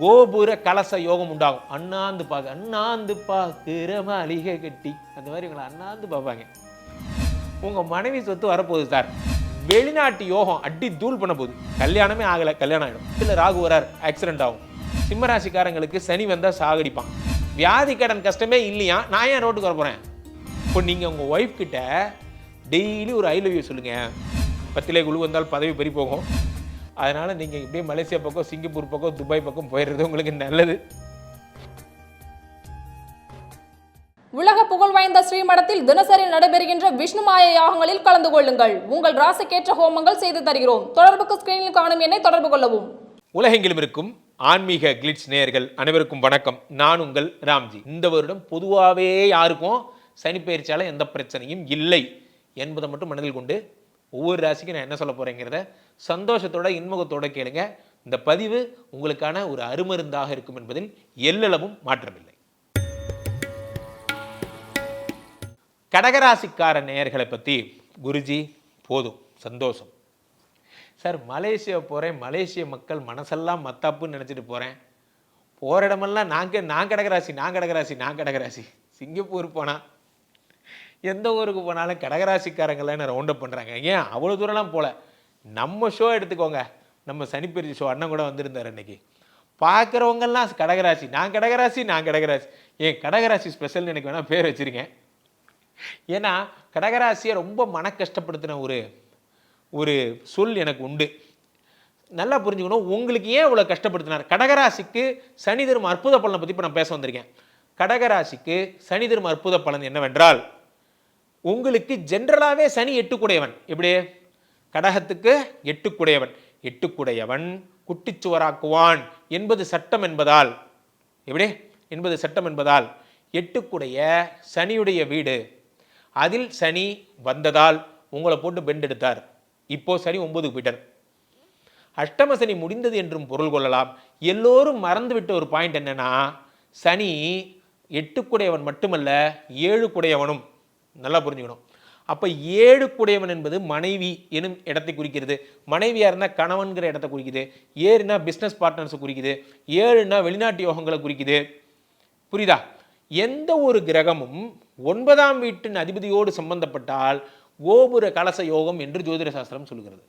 கோபுர கலச யோகம் உண்டாகும். அண்ணாந்து பார்க்க அண்ணாந்து பார்க்கிற மாளிகை கட்டி. அந்த மாதிரி இவங்களை அண்ணாந்து பார்ப்பாங்க. உங்கள் மனைவி சொத்து வரப்போகுது சார் வெளிநாட்டு யோகம் அடி தூள் பண்ண போகுது. கல்யாணமே ஆகலை கல்யாணம் ஆகிடும் இல்லை ராகு வரார் ஆக்சிடென்ட் ஆகும். சிம்மராசிக்காரங்களுக்கு சனி வந்தால் சாகடிப்பான். வியாதி கடன் கஷ்டமே இல்லையா? நான் ஏன் ரோட்டுக்கு வர போகிறேன் இப்போ நீங்கள் உங்கள் ஒய்ஃப் கிட்ட டெய்லி ஒரு ஐ லவ் யூ சொல்லுங்கள் பத்திலே குழு வந்தால் பதவி பறி போகும் அதனால் நீங்கள் இப்படியே மலேசியா பக்கம் சிங்கப்பூர் பக்கம் துபாய் பக்கம் போயிடுறது உங்களுக்கு நல்லது. உலக புகழ் வாய்ந்த ஸ்ரீமடத்தில் தினசரி நடைபெறுகின்ற விஷ்ணுமாய யாகங்களில் கலந்து கொள்ளுங்கள். உங்கள் ராசிக்கேற்ற ஹோமங்கள் செய்து தருகிறோம். தொடர்புக்கு ஸ்கிரீனில் காணும் எண்ணை தொடர்பு கொள்ளவும். உலகெங்கிலும் இருக்கும் ஆன்மீக கிளிட்ஸ் நேயர்கள் அனைவருக்கும் வணக்கம். நான் உங்கள் ராம்ஜி. இந்த வருடம் பொதுவாகவே யாருக்கும் சனி பயிற்சியால எந்த பிரச்சனையும் இல்லை என்பதை மட்டும் மனதில் கொண்டு ஒவ்வொரு ராசிக்கும் நான் என்ன சொல்ல போகிறேங்கிறத சந்தோஷத்தோட இன்முகத்தோட கேளுங்க. இந்த பதிவு உங்களுக்கான ஒரு அருமருந்தாக இருக்கும் என்பதில் எல்லளவும் மாற்றமில்லை. கடகராசிக்கார நேயர்களை பற்றி குருஜி போதும் சந்தோஷம். சார் மலேசியா போகிறேன் மலேசிய மக்கள் மனசெல்லாம் மத்தாப்புன்னு நினச்சிட்டு போகிறேன் போகிற இடமெல்லாம் நாங்க நான் கடகராசி நான் கடகராசி நான் கடகராசி. சிங்கப்பூர் போனால் எந்த ஊருக்கு போனாலும் கடகராசிக்காரங்களாம் என்ன ரவுண்ட் பண்ணுறாங்க ஏன்? அவ்வளோ தூரம்லாம் போகல நம்ம ஷோ எடுத்துக்கோங்க. நம்ம சனிப்பெருச்சி ஷோ அண்ணன் கூட வந்திருந்தார் இன்னைக்கு பார்க்குறவங்கெல்லாம் கடகராசி. நான் கடகராசி நான் கடகராசி. ஏன்? கடகராசி ஸ்பெஷல்னு எனக்கு வேணால் பேர் வச்சுருக்கேன். ஏன்னா கடகராசியை ரொம்ப மன கஷ்டப்படுத்தின ஒரு ஒரு சொல் எனக்கு உண்டு. நல்லா புரிஞ்சுக்கணும். உங்களுக்கு ஏன் இவ்வளோ கஷ்டப்படுத்தினார்? கடகராசிக்கு சனி தரும் அற்புத பலனை பற்றி இப்போ நான் பேச வந்திருக்கேன். கடகராசிக்கு சனி தரும் அற்புத பலன் என்னவென்றால் உங்களுக்கு ஜென்ரலாகவே சனி எட்டுக்குடையவன். எப்படி? கடகத்துக்கு எட்டுக்குடையவன். எட்டுக்குடையவன் குட்டிச்சுவராக்குவான் என்பது சட்டம் என்பதால். எப்படி? என்பது சட்டம் என்பதால். எட்டுக்குடைய சனியுடைய வீடு. அதில் சனி வந்ததால் உங்களை போட்டு பெண்ட் எடுத்தார். இப்போ சனி ஒன்பதுக்கு போயிட்டார். அஷ்டம சனி முடிந்தது என்றும் பொருள் கொள்ளலாம். எல்லோரும் மறந்துவிட்ட ஒரு பாயிண்ட் என்னன்னா சனி எட்டுக்குடையவன் மட்டுமல்ல ஏழு குடையவனும் நல்லா புரிஞ்சுக்கணும். அப்போ ஏழுக்குடையவன் என்பது மனைவி எனும் இடத்தை குறிக்கிறது. மனைவியாக இருந்தால் கணவன்கிற இடத்தை குறிக்குது. ஏறுனா பிஸ்னஸ் பார்ட்னர்ஸை குறிக்குது. ஏழுனா வெளிநாட்டு யோகங்களை குறிக்குது. புரியுதா? எந்த ஒரு கிரகமும் ஒன்பதாம் வீட்டின் அதிபதியோடு சம்பந்தப்பட்டால் கோபுர கலச யோகம் என்று ஜோதிட சாஸ்திரம் சொல்கிறது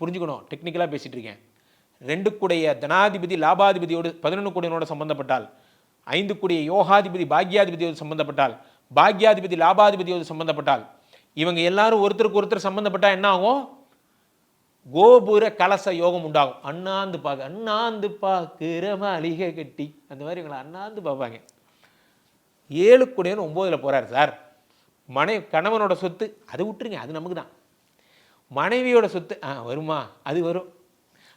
புரிஞ்சுக்கணும். டெக்னிக்கலாக பேசிகிட்டு இருக்கேன். ரெண்டு கூடைய தனாதிபதி லாபாதிபதியோடு பதினொன்று கூடையனோட சம்பந்தப்பட்டால் ஐந்து கூடிய யோகாதிபதி பாக்யாதிபதியோடு சம்பந்தப்பட்டால் பாக்யாதிபதி லாபாதிபதியோடு சம்பந்தப்பட்டால் இவங்க எல்லாரும் ஒருத்தருக்கு ஒருத்தர் சம்பந்தப்பட்டால் என்ன ஆகும்? கோபுர கலச யோகம் உண்டாகும். அண்ணாந்து பார்க்க அண்ணாந்து பார்க்கிற மாளிகை கட்டி. அந்த மாதிரி இவங்களை அண்ணாந்து பார்ப்பாங்க. ஏழு குடையன்னு ஒம்போதில் போகிறார் சார். மனை கணவனோட சொத்து அது விட்டுருங்க அது நமக்கு தான் மனைவியோட சொத்து ஆ வருமா? அது வரும்.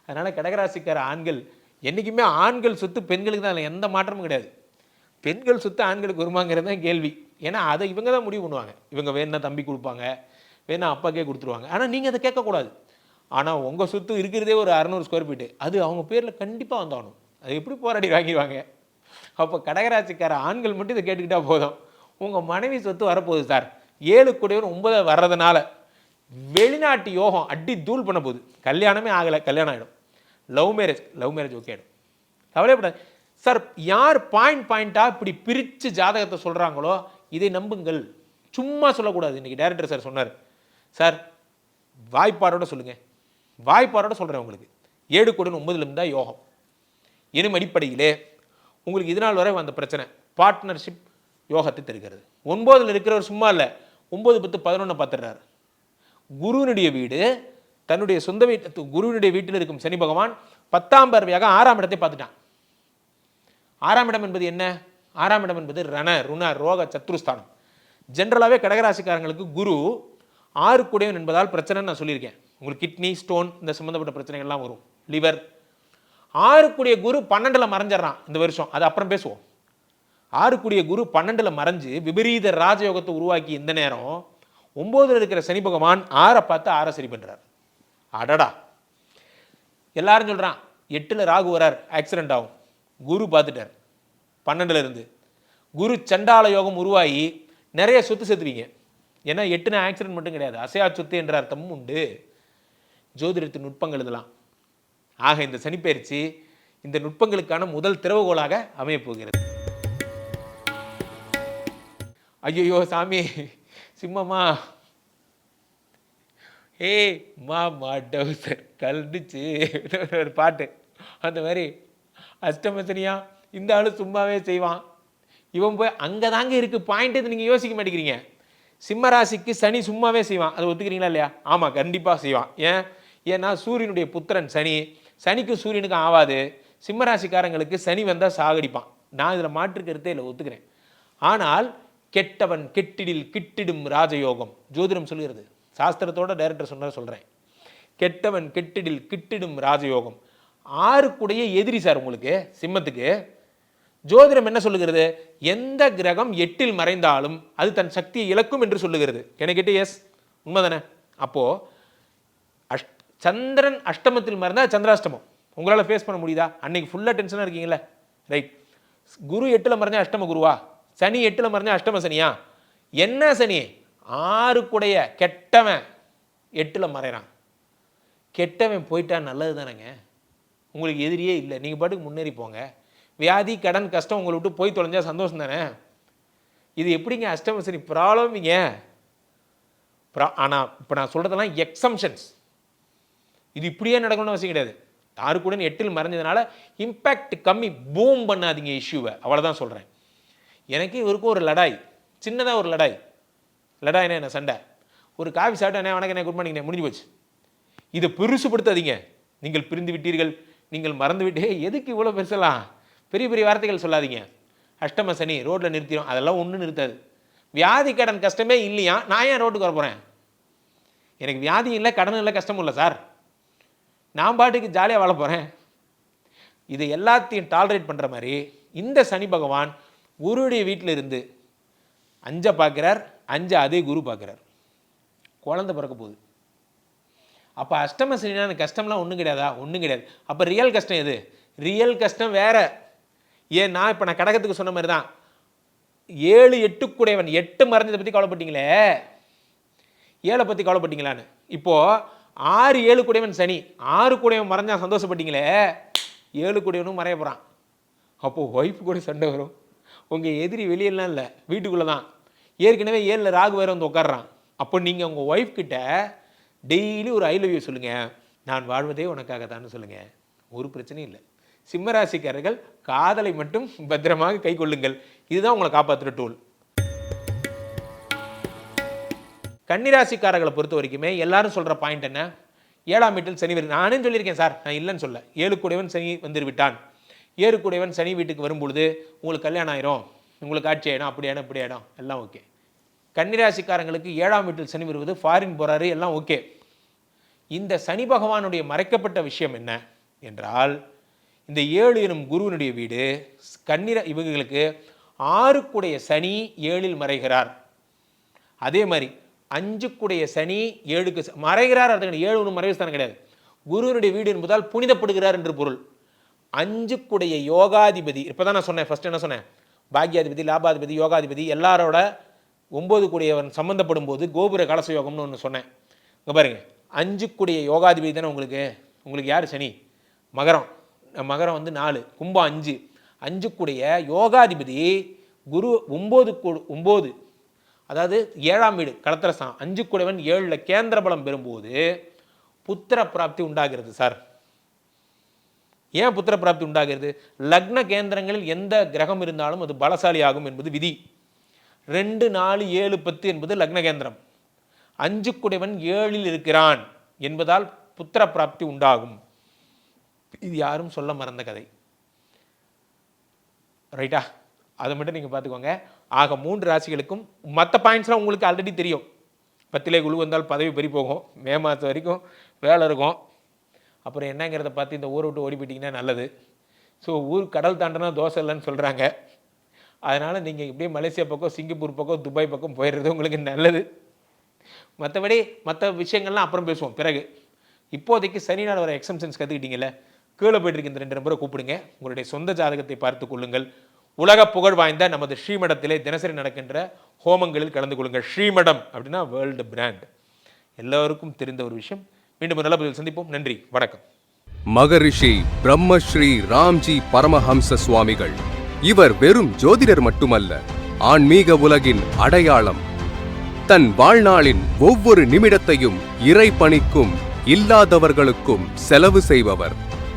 அதனால் கடகராசிக்கார ஆண்கள் என்றைக்குமே ஆண்கள் சொத்து பெண்களுக்கு தான் இல்லை எந்த மாற்றமும் கிடையாது. பெண்கள் சொத்து ஆண்களுக்கு வருமாங்கிறது தான் கேள்வி. ஏன்னா அதை இவங்க தான் முடிவு பண்ணுவாங்க. இவங்க வேணா தம்பி கொடுப்பாங்க வேணா அப்பாக்கே கொடுத்துருவாங்க. ஆனால் நீங்கள் அதை கேட்கக்கூடாது. ஆனால் உங்கள் சொத்து இருக்கிறதே ஒரு அறநூறு ஸ்கொயர் ஃபீட்டு அது அவங்க பேரில் கண்டிப்பாக வந்தாகணும். அது எப்படி போராடி வாங்கிடுவாங்க? அப்போ கடகராட்சிக்கார ஆண்கள் மட்டும் இதை கேட்டுக்கிட்டால் போதும். உங்கள் மனைவி சொத்து வரப்போகுது சார் ஏழு கூடையவர் ஒன்பது வர்றதுனால வெளிநாட்டு யோகம் அடி தூள் பண்ண போகுது. கல்யாணமே ஆகலை கல்யாணம் ஆகிடும் love marriage love marriage okay ஆகிடும் கவலைப்படாது சார் யார் பாயிண்ட் பாயிண்ட்டாக இப்படி பிரித்து ஜாதகத்தை சொல்கிறாங்களோ இதை நம்புங்கள். சும்மா சொல்லக்கூடாது. இன்றைக்கி டைரக்டர் சார் சொன்னார். சார் வாய்ப்பாடோட சொல்லுங்கள் வாய்ப்பாடோட சொல்கிறேன் உங்களுக்கு. ஏழு கோடி ஒன்பதுலேருந்து தான் யோகம். எனும் அடிப்படையிலே உங்களுக்கு இதனால் வரை வந்த பிரச்சனை. பார்ட்னர்ஷிப் யோகத்தை தருகிறது. ஒன்பதில் இருக்கிறவர் சும்மா இல்லை. ஒம்பது பத்து பதினொன்று பார்த்துடுறாரு. குருவினுடைய வீடு தன்னுடைய சொந்த வீட்டு குருவினுடைய வீட்டில் இருக்கும் சனி பகவான் பத்தாம் பார்வையாக ஆறாம் இடத்தை பார்த்துட்டான். ஆறாம் இடம் என்பது என்ன? ஆறாம் இடம் என்பது ரண ருண ரோக சத்ருஸ்தானம். ஜென்ரலாகவே கடகராசிக்காரங்களுக்கு குரு ஆறு கூடையவன் என்பதால் பிரச்சனைன்னு நான் சொல்லியிருக்கேன். உங்களுக்கு கிட்னி ஸ்டோன் இந்த சம்மந்தப்பட்ட பிரச்சனைகள்லாம் வரும். லிவர் ஆறுக்குடிய குரு பன்னெண்டில் மறைஞ்சிடறான் இந்த வருஷம். அது அப்புறம் பேசுவோம். ஆறுக்குடிய குரு பன்னெண்டில் மறைஞ்சு விபரீத ராஜயோகத்தை உருவாக்கி இந்த நேரம் ஒம்போதில் இருக்கிற சனி பகவான் ஆறை பார்த்து ஆறை சரி பண்ணுறார் அடடா. எல்லாரும் சொல்கிறான் எட்டில் ராகு வரார் ஆக்சிடென்ட் ஆகும். குரு பார்த்துட்டார். பன்னெண்டுலேருந்து. குரு சண்டால யோகம் உருவாகி நிறைய சொத்து சேர்த்துவீங்க ஏன்னா எட்டுன ஆக்சிடென்ட் மட்டும் கிடையாது. அசையா சொத்து என்ற அர்த்தமும் உண்டு. ஜோதிடத்து நுட்பங்கள் இதெல்லாம். ஆக இந்த சனிப்பெயர்ச்சி இந்த நுட்பங்களுக்கான முதல் திறவுகோலாக அமையப்போகிறது ஐயோ சாமி சிம்மம்மா. ஏ மாமா டவுசர் கல்டிச்சு ஒரு பாட்டு. அந்த மாதிரி. அஷ்டமசனியா? இந்த ஆளு சும்மாவே செய்வான். இவன் போய் அங்கே தாங்க இருக்குது பாயிண்ட் நீங்கள் யோசிக்க மாட்டேங்கிறீங்க. சிம்மராசிக்கு சனி சும்மாவே செய்வான். அதை ஒத்துக்கிறீங்களா இல்லையா? ஆமாம் கண்டிப்பாக செய்வான். ஏன்? ஏன்னா சூரியனுடைய புத்திரன் சனி. சனிக்கும் சூரியனுக்கும் ஆவாது. சிம்மராசிக்காரங்களுக்கு சனி வந்தால் சாகடிப்பான். நான் இதில் மாற்று கருத்தே இல்லை ஒத்துக்கிறேன். ஆனால் கெட்டவன் கெட்டிடில் கிட்டிடும் ராஜயோகம். ஜோதிடம் சொல்கிறது. சாஸ்திரத்தோட டைரக்டர் சொன்னதை சொல்கிறேன் கெட்டவன் கெட்டிடில் கிட்டிடும் ராஜயோகம். ஆறுக்குடைய எதிரி சார் உங்களுக்கு சிம்மத்துக்கு. ஜோதிடம் என்ன சொல்லுகிறது? எந்த கிரகம் எட்டில் மறைந்தாலும் அது தன் சக்தியை இழக்கும் என்று சொல்லுகிறது. எனக்கு கேட்டு எஸ் உண்மைதானே? அப்போ அஷ் சந்திரன் அஷ்டமத்தில் மறந்தால் சந்திராஷ்டமம். உங்களால் ஃபேஸ் பண்ண முடியுதா? அன்னைக்கு ஃபுல்லாக டென்ஷனாக இருக்கீங்களே ரைட் குரு எட்டில் மறைஞ்சா அஷ்டம குருவா? சனி எட்டில் மறைஞ்சா அஷ்டம சனியா? என்ன சனி? ஆறுக்குடைய கெட்டவன் எட்டில் மறைறான். கெட்டவன் போயிட்டா நல்லது தானேங்க உங்களுக்கு எதிரியே இல்லை. நீங்கள் பாட்டுக்கு முன்னேறி போங்க. வியாதி கடன் கஷ்டம் உங்களை விட்டு போய் தொலைஞ்சா சந்தோஷம் தானே? இது எப்படிங்க அஷ்டம சனி ப்ராப்ளமிங்க? ஆனால் இப்போ நான் சொல்கிறதெல்லாம் எக்ஸம்ஷன்ஸ் இது இப்படியே நடக்கணும்னு அவசியம் கிடையாது. யாருக்குடன் எட்டில் மறைஞ்சதுனால இம்பேக்ட் கம்மி பூம் பண்ணாதீங்க இஷ்யூவை அவ்வளோதான் சொல்கிறேன் எனக்கு இவருக்கும் ஒரு லடாய் சின்னதாக ஒரு லடாய். லடாய்னா என்ன சண்டை? ஒரு காஃபி சாப்பிட்டேனே வணக்கம் என்ன குட் மார்னிங் முடிஞ்சு போச்சு. இதை பெருசுப்படுத்தாதீங்க. நீங்கள் பிரிந்து விட்டீர்கள். நீங்கள் மறந்து விட்டே எதுக்கு இவ்வளோ பெருசெல்லாம்? பெரிய பெரிய வார்த்தைகள் சொல்லாதீங்க. அஷ்டம சனி ரோட்டில் நிறுத்திடும் அதெல்லாம் ஒன்றும் நிறுத்தாது. வியாதி கடன் கஷ்டமே இல்லையா? நான் ஏன் ரோட்டுக்கு வர போகிறேன் எனக்கு வியாதி இல்லை கடன் இல்லை கஷ்டமும் இல்லை சார். நான் பாட்டுக்கு ஜாலியாக வாழ போகிறேன் இதை எல்லாத்தையும் டாலரேட் பண்ணுற மாதிரி இந்த சனி பகவான் குருவுடைய வீட்டில் இருந்து அஞ்சை பார்க்குறார் அஞ்சை அதே குரு பார்க்குறார். குழந்தை பிறக்க போகுது. அப்போ அஷ்டம சனினா கஷ்டம்லாம் ஒன்றும் கிடையாதா? ஒன்றும் கிடையாது. அப்போ ரியல் கஷ்டம் எது? ரியல் கஷ்டம் வேறு. ஏன் நான் இப்போ நான் கடகத்துக்கு சொன்ன மாதிரி தான் ஏழு எட்டுக்குடையவன் எட்டு மறைஞ்சதை பற்றி கவலைப்பட்டீங்களே? ஏழை பற்றி கவலைப்பட்டீங்களான்னு? இப்போது ஆறு ஏழு கூடையவன் சனி ஆறு கூடையவன் மறைஞ்சா சந்தோஷப்பட்டீங்களே? ஏழு கூடையவனும் மறைய போகிறான் அப்போது ஒய்ஃப் கூட சண்டை வரும். உங்கள் எதிரி வெளியெல்லாம் இல்லை வீட்டுக்குள்ளே தான் ஏற்கனவே ஏழில் ராகு வேற வந்து உட்கார்றான் அப்போ நீங்கள் உங்கள் ஒய்ஃப் கிட்ட டெய்லி ஒரு ஐ லவ் யூ சொல்லுங்கள் நான் வாழ்வதே உனக்காக தான் சொல்லுங்கள் ஒரு பிரச்சனையும் இல்லை. சிம்மராசிக்காரர்கள் காதலை மட்டும் பத்திரமாக கை கொள்ளுங்கள். இதுதான் உங்களை காப்பாற்றுற டூல் கன்னிராசிக்காரர்களை பொறுத்த வரைக்குமே எல்லாரும் சொல்கிற பாயிண்ட் என்ன? ஏழாம் வீட்டில் சனி வருது நானும் சொல்லியிருக்கேன் சார். நான் இல்லைன்னு சொல்ல. ஏழுக்குடையவன் சனி வந்துரு விட்டான் சனி வீட்டுக்கு வரும்பொழுது உங்களுக்கு கல்யாணம் ஆயிரும். உங்களுக்கு ஆட்சி ஆகிடும் அப்படி ஆகிடும் இப்படி ஆகிடும் எல்லாம் ஓகே கன்னிராசிக்காரங்களுக்கு ஏழாம் வீட்டில் சனி வருவது ஃபாரின் போகிறாரு எல்லாம் ஓகே இந்த சனி பகவானுடைய மறைக்கப்பட்ட விஷயம் என்ன? என்றால் இந்த ஏழு எனும் குருவினுடைய வீடு கன்னிர இவங்களுக்கு ஆறுக்குடைய சனி ஏழில் மறைகிறார். அதே மாதிரி அஞ்சுக்குடைய சனி ஏழுக்கு மறைகிறார் அது ஏழு ஒன்றும் மறைவு ஸ்தானம் கிடையாது. குருவினுடைய வீடு என்பதால் புனிதப்படுகிறார் என்று பொருள். அஞ்சுக்குடைய யோகாதிபதி இப்போ தான் நான் சொன்னேன் ஃபஸ்ட் என்ன சொன்னேன்? பாக்யாதிபதி லாபாதிபதி யோகாதிபதி எல்லாரோட ஒம்பது கூடியவன் சம்மந்தப்படும் போது கோபுர கலச யோகம்னு ஒன்று சொன்னேன். இங்கே பாருங்க அஞ்சுக்குடைய யோகாதிபதி தானே உங்களுக்கு? உங்களுக்கு யார்? சனி. மகரம். மகரம் வந்து நாலு கும்பம் அஞ்சு. அஞ்சுக்குடைய யோகாதிபதி குரு ஒம்பது ஒம்பது அதாவது ஏழாம் வீடு களத்திரஸ்தான் அஞ்சு கூடவன் ஏழில் கேந்திர பலம் பெறும்போது புத்திர பிராப்தி உண்டாகிறது சார். ஏன் புத்திர பிராப்தி உண்டாகிறது? லக்ன கேந்திரங்களில் எந்த கிரகம் இருந்தாலும் அது பலசாலி ஆகும் என்பது விதி. ரெண்டு நாலு ஏழு பத்து என்பது லக்ன கேந்திரம். அஞ்சு குடைவன் ஏழில் இருக்கிறான் என்பதால் புத்திர பிராப்தி உண்டாகும். இது யாரும் சொல்ல மறந்த கதை. ரைட்டா அதை மட்டும் நீங்கள் பார்த்துக்கோங்க. ஆக மூன்று ராசிகளுக்கும் மற்ற பாயிண்ட்ஸ்லாம் உங்களுக்கு ஆல்ரெடி தெரியும். பத்திலே குழு வந்தால் பதவி பறி போகும். மே மாதம் வரைக்கும் வேலை இருக்கும். அப்புறம் என்னங்கிறத பார்த்து இந்த ஊரை விட்டு ஓடி போயிட்டீங்கன்னா நல்லது. ஸோ ஊர் கடல் தாண்டனா தோசை இல்லைன்னு சொல்கிறாங்க அதனால் நீங்கள் இப்படியே மலேசியா பக்கம் சிங்கப்பூர் பக்கம் துபாய் பக்கம் போயிடுறது உங்களுக்கு நல்லது. மற்றபடி மற்ற விஷயங்கள்லாம் அப்புறம் பேசுவோம். பிறகு. இப்போதைக்கு சனி நாள் வர எக்ஸம்ஷன்ஸ் கற்றுக்கிட்டீங்களே கீழே போயிட்டு இந்த ரெண்டு நம்பரை கூப்பிடுங்க. உங்களுடைய சொந்த ஜாதகத்தை பார்த்து கொள்ளுங்கள். உலக புகழ் வாய்ந்த நமது ஸ்ரீமடத்திலே தினசரி நடக்கின்ற ஹோமங்களில் கலந்து கொள்ளுங்கள். ஸ்ரீமடம் அப்படின்னா வேர்ல்டு பிராண்ட் எல்லோருக்கும் தெரிந்த ஒரு விஷயம். மீண்டும் ஒரு நல்ல பதில் சந்திப்போம். நன்றி. வணக்கம். மகரிஷி பிரம்மஸ்ரீ ராம்ஜி பரமஹம்ச சுவாமிகள். இவர் வெறும் ஜோதிடர் மட்டுமல்ல ஆன்மீக உலகின் அடையாளம். தன் வாழ்நாளின் ஒவ்வொரு நிமிடத்தையும் இறை பணிக்கும் இல்லாதவர்களுக்கும் செலவு செய்பவர்.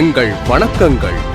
எங்கள் வணக்கங்கள்.